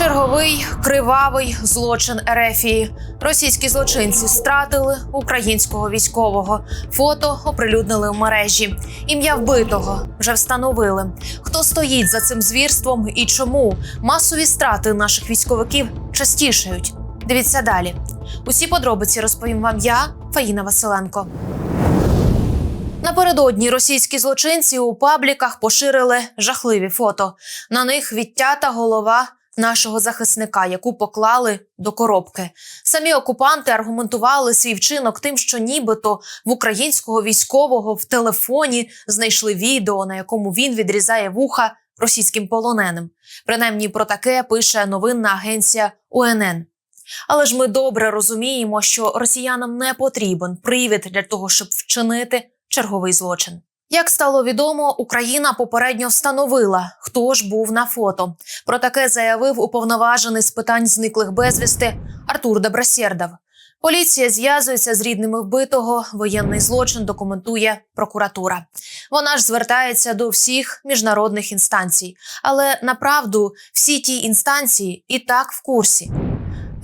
Черговий кривавий злочин Ерефії. Російські злочинці стратили українського військового. Фото оприлюднили в мережі. Ім'я вбитого вже встановили. Хто стоїть за цим звірством і чому масові страти наших військовиків частішають? Дивіться далі. Усі подробиці розповім вам я, Фаїна Василенко. Напередодні російські злочинці у пабліках поширили жахливі фото. На них відтята голова нашого захисника, яку поклали до коробки. Самі окупанти аргументували свій вчинок тим, що нібито в українського військового в телефоні знайшли відео, на якому він відрізає вуха російським полоненим. Принаймні про таке пише новинна агенція УНН. Але ж ми добре розуміємо, що росіянам не потрібен привід для того, щоб вчинити черговий злочин. Як стало відомо, Україна попередньо встановила, хто ж був на фото. Про таке заявив уповноважений з питань зниклих безвісти Артур Добросєрдов. Поліція зв'язується з рідними вбитого. Воєнний злочин документує прокуратура. Вона ж звертається до всіх міжнародних інстанцій. Але направду всі ті інстанції і так в курсі.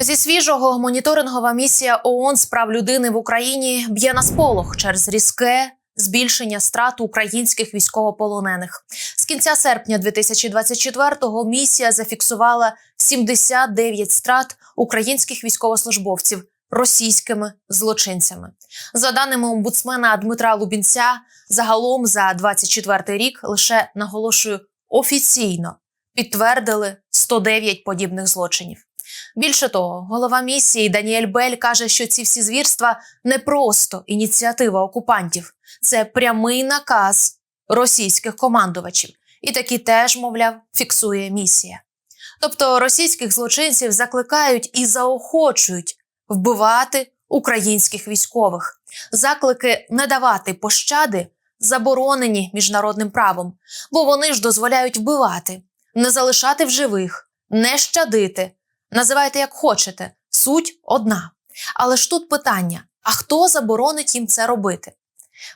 Зі свіжого моніторингова місія ООН з прав людини в Україні б'є на сполох через різке збільшення страт українських військовополонених. З кінця серпня 2024-го місія зафіксувала 79 страт українських військовослужбовців російськими злочинцями. За даними омбудсмена Дмитра Лубінця, загалом за 24 рік лише наголошую офіційно підтвердили 109 подібних злочинів. Більше того, голова місії Даніель Бель каже, що ці всі звірства не просто ініціатива окупантів, це прямий наказ російських командувачів, і такі теж, мовляв, фіксує місія. Тобто російських злочинців закликають і заохочують вбивати українських військових. Заклики не давати пощади заборонені міжнародним правом, бо вони ж дозволяють вбивати, не залишати в живих, не щадити. Називайте як хочете, суть одна. Але ж тут питання: а хто заборонить їм це робити?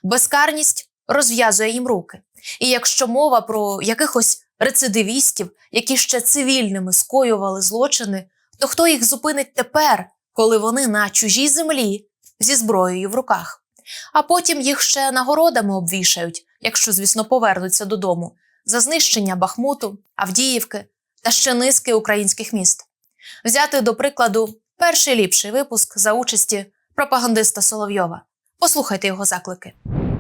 Безкарність розв'язує їм руки. І якщо мова про якихось рецидивістів, які ще цивільними скоювали злочини, то хто їх зупинить тепер, коли вони на чужій землі зі зброєю в руках? А потім їх ще нагородами обвішають, якщо, звісно, повернуться додому, за знищення Бахмуту, Авдіївки та ще низки українських міст. Взяти до прикладу перший ліпший випуск за участі пропагандиста Соловйова. Послухайте його заклики.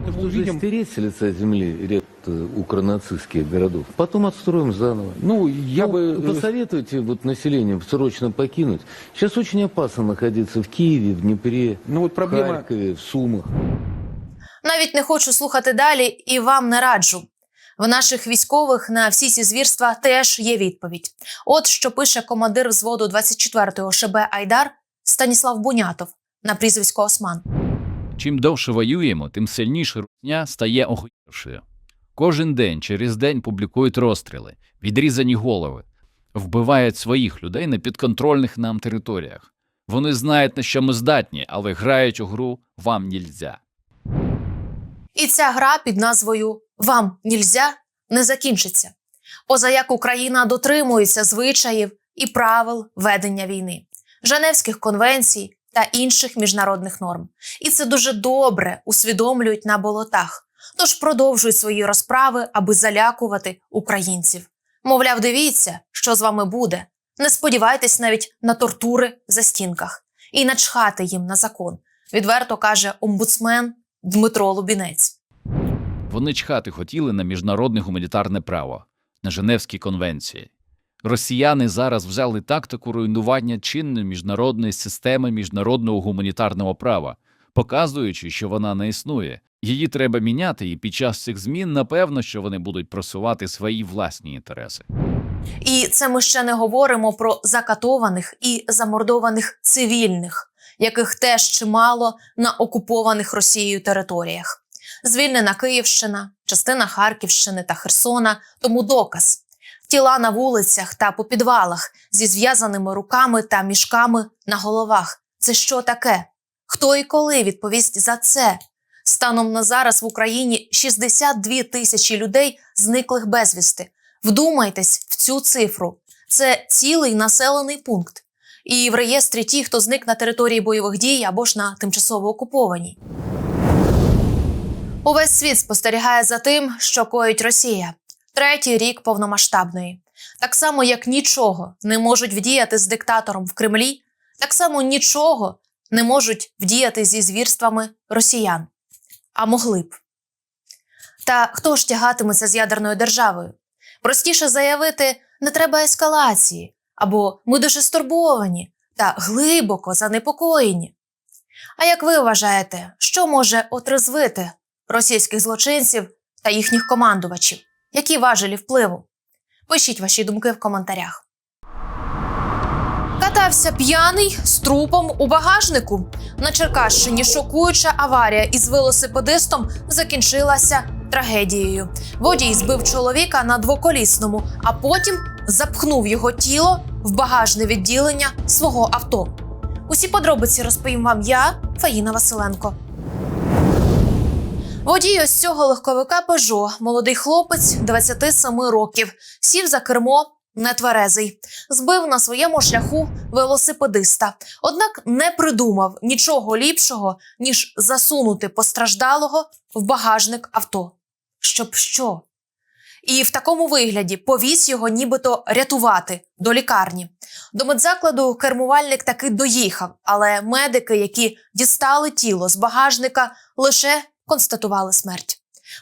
Мы уже стереть с лица земли ряд э, укронацистских городов. Потом отстроим заново. Ну, я Ну, бы... Посоветуйте вот населению срочно покинуть. Сейчас очень опасно находиться в Киеве, в Днепре, Ну вот в проблема... Харькове, в Сумах. Навіть не хочу слухати далі і вам не раджу. В наших військових на всі ці звірства теж є відповідь. От що пише командир взводу 24-го ШБ Айдар Станіслав Бунятов на прізвисько Осман. Чим довше воюємо, тим сильніше русня стає охуєвшою. Кожен день через день публікують розстріли, відрізані голови, вбивають своїх людей на підконтрольних нам територіях. Вони знають, на що ми здатні, але грають у гру вам нільзя. І ця гра під назвою Вам нільзя не закінчиться. Поза як Україна дотримується звичаїв і правил ведення війни, Женевських конвенцій та інших міжнародних норм. І це дуже добре усвідомлюють на болотах. Тож продовжують свої розправи, аби залякувати українців. Мовляв, дивіться, що з вами буде. Не сподівайтесь навіть на тортури за стінках і начхати їм на закон. Відверто каже омбудсмен Дмитро Лубінець. Вони чхати хотіли на міжнародне гуманітарне право, на Женевські конвенції. Росіяни зараз взяли тактику руйнування чинної міжнародної системи міжнародного гуманітарного права, показуючи, що вона не існує. Її треба міняти, і під час цих змін напевно, що вони будуть просувати свої власні інтереси. І це ми ще не говоримо про закатованих і замордованих цивільних, яких теж чимало на окупованих Росією територіях. Звільнена Київщина, частина Харківщини та Херсона, тому доказ. Тіла на вулицях та по підвалах зі зв'язаними руками та мішками на головах. Це що таке? Хто і коли відповість за це? Станом на зараз в Україні 62 тисячі людей зниклих безвісти. Вдумайтесь в цю цифру. це цілий населений пункт. І в реєстрі ті, хто зник на території бойових дій або ж на тимчасово окупованій. Увесь світ спостерігає за тим, що коїть Росія. Третій рік повномасштабної. Так само, як нічого не можуть вдіяти з диктатором в Кремлі, так само нічого не можуть вдіяти зі звірствами росіян. А могли б. Та хто ж тягатиметься з ядерною державою? Простіше заявити, не треба ескалації, або ми дуже стурбовані та глибоко занепокоєні. А як ви вважаєте, що може отрезвити російських злочинців та їхніх командувачів? Які важелі впливу? Пишіть ваші думки в коментарях. Катався п'яний з трупом у багажнику. На Черкащині шокуюча аварія із велосипедистом закінчилася трагедією. Водій збив чоловіка на двоколісному, а потім запхнув його тіло в багажне відділення свого авто. Усі подробиці розповім вам я, Фаїна Василенко. Водій ось цього легковика Пежо, молодий хлопець 27 років, сів за кермо нетверезий, збив на своєму шляху велосипедиста. Однак не придумав нічого ліпшого, ніж засунути постраждалого в багажник авто. Щоб що? І в такому вигляді повіз його нібито рятувати до лікарні. До медзакладу кермувальник таки доїхав, але медики, які дістали тіло з багажника, лише констатували смерть.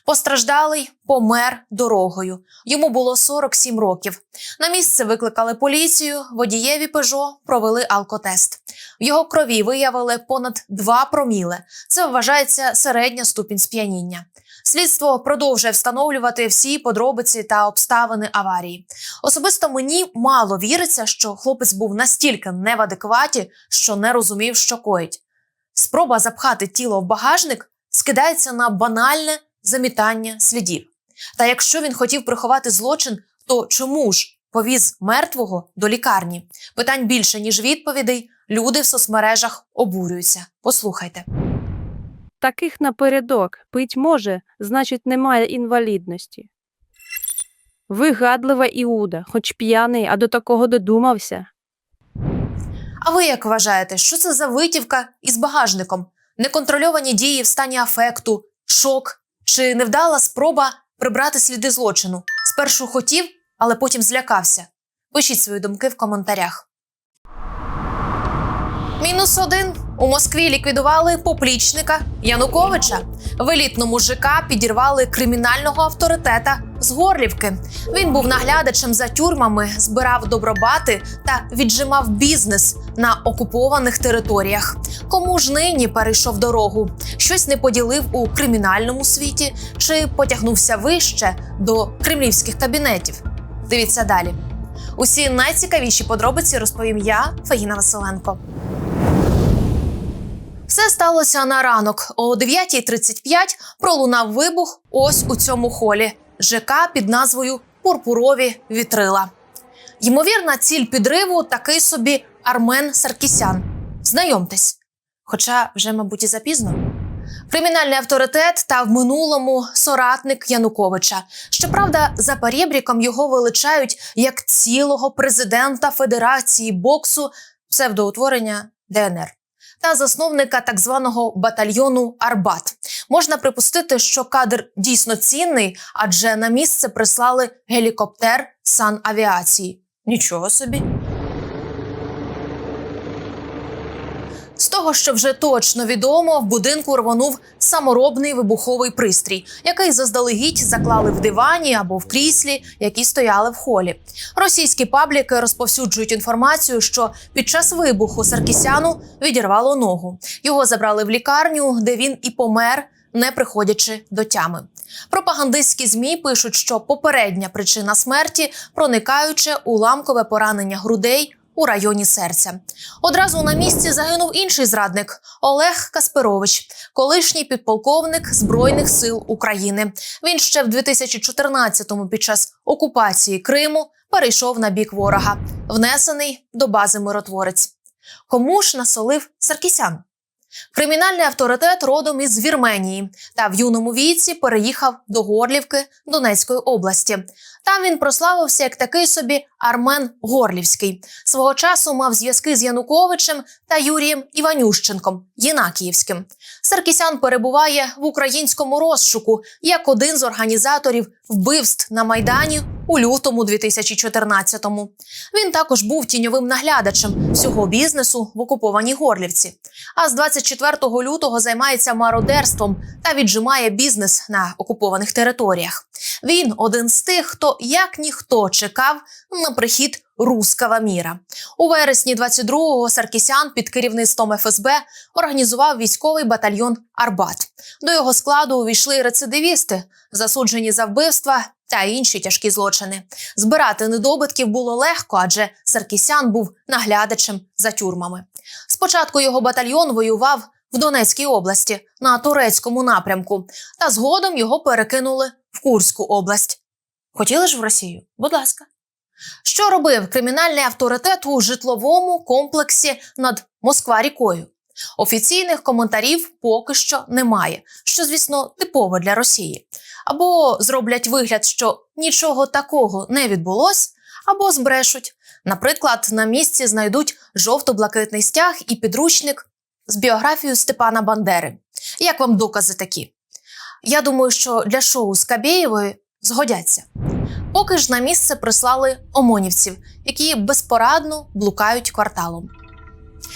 Постраждалий помер дорогою. Йому було 47 років. На місце викликали поліцію. Водієві Пежо провели алкотест. В його крові виявили понад 2 проміле. Це вважається середня ступінь сп'яніння. Слідство продовжує встановлювати всі подробиці та обставини аварії. Особисто мені мало віриться, що хлопець був настільки не в адекваті, що не розумів, що коїть. Спроба запхати тіло в багажник скидається на банальне замітання слідів. Та якщо він хотів приховати злочин, то чому ж повіз мертвого до лікарні? Питань більше ніж відповідей. Люди в соцмережах обурюються. Послухайте. Таких напередок пить може, значить, немає інвалідності. Вигадлива Іуда, хоч п'яний, а до такого додумався. А ви як вважаєте, що це за витівка із багажником? Неконтрольовані дії в стані афекту, шок чи невдала спроба прибрати сліди злочину? Спершу хотів, але потім злякався. Пишіть свої думки в коментарях. Мінус один. У Москві ліквідували поплічника Януковича. В елітному ЖК підірвали кримінального авторитета з Горлівки. Він був наглядачем за тюрмами, збирав добробати та віджимав бізнес на окупованих територіях. Кому ж нині перейшов дорогу? Щось не поділив у кримінальному світі чи потягнувся вище до кремлівських кабінетів? Дивіться далі. Усі найцікавіші подробиці розповім я, Фаїна Василенко. Все сталося на ранок. О 9.35 пролунав вибух ось у цьому холі. ЖК під назвою Пурпурові вітрила. Ймовірна ціль підриву такий собі Армен Саркісян. Знайомтесь. Хоча вже, мабуть, і запізно. Кримінальний авторитет та в минулому соратник Януковича. Щоправда, за перебріком його величають як цілого президента Федерації боксу псевдоутворення ДНР та засновника так званого батальйону Арбат. Можна припустити, що кадр дійсно цінний, адже на місце прислали гелікоптер санавіації. Нічого собі. З того, що вже точно відомо, в будинку рвонув саморобний вибуховий пристрій, який заздалегідь заклали в дивані або в кріслі, які стояли в холі. Російські пабліки розповсюджують інформацію, що під час вибуху Саркісяну відірвало ногу. Його забрали в лікарню, де він і помер, не приходячи до тями. Пропагандистські змі пишуть, що попередня причина смерті проникаюче уламкове поранення грудей у районі серця. Одразу на місці загинув інший зрадник Олег Касперович, колишній підполковник Збройних сил України. Він ще в 2014-му під час окупації Криму перейшов на бік ворога, внесений до бази миротворець. Кому ж насолив Саркісян? Кримінальний авторитет родом із Вірменії та в юному віці переїхав до Горлівки Донецької області. Там він прославився як такий собі Армен Горлівський. Свого часу мав зв'язки з Януковичем та Юрієм Іванющенком Єнакіївським. Саркісян перебуває в українському розшуку як один з організаторів вбивств на майдані у лютому 2014-му. Він також був тіньовим наглядачем всього бізнесу в окупованій Горлівці. А з 24 лютого займається мародерством та віджимає бізнес на окупованих територіях. Він один з тих, хто як ніхто чекав на прихід рускава міра. У вересні 22-го Саркісян під керівництвом ФСБ організував військовий батальйон Арбат. До його складу увійшли рецидивісти, засуджені за вбивства та інші тяжкі злочини. Збирати недобитків було легко, адже Саркісян був наглядачем за тюрмами. Спочатку його батальйон воював в Донецькій області на турецькому напрямку, та згодом його перекинули в Курську область. Хотіли ж в Росію? Будь ласка. Що робив кримінальний авторитет у житловому комплексі над Москва-рікою? Офіційних коментарів поки що немає, що, звісно, типово для Росії. Або зроблять вигляд, що нічого такого не відбулось, або збрешуть. Наприклад, на місці знайдуть жовто-блакитний стяг і підручник з біографією Степана Бандери. Як вам докази такі? Я думаю, що для шоу з Кабєєвою згодяться. Поки ж на місце прислали омонівців, які безпорадно блукають кварталом.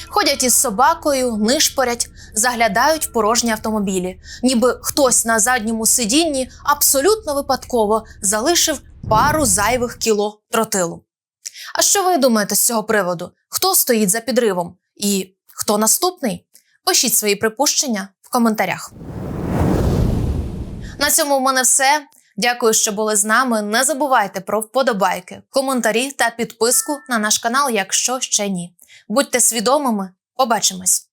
Ходять із собакою, нишпорять, заглядають в порожні автомобілі, ніби хтось на задньому сидінні абсолютно випадково залишив пару зайвих кіло тротилу. А що ви думаєте з цього приводу? Хто стоїть за підривом? І хто наступний? Пишіть свої припущення в коментарях. На цьому в мене все. Дякую, що були з нами. Не забувайте про вподобайки, коментарі та підписку на наш канал, якщо ще ні. Будьте свідомими, побачимось!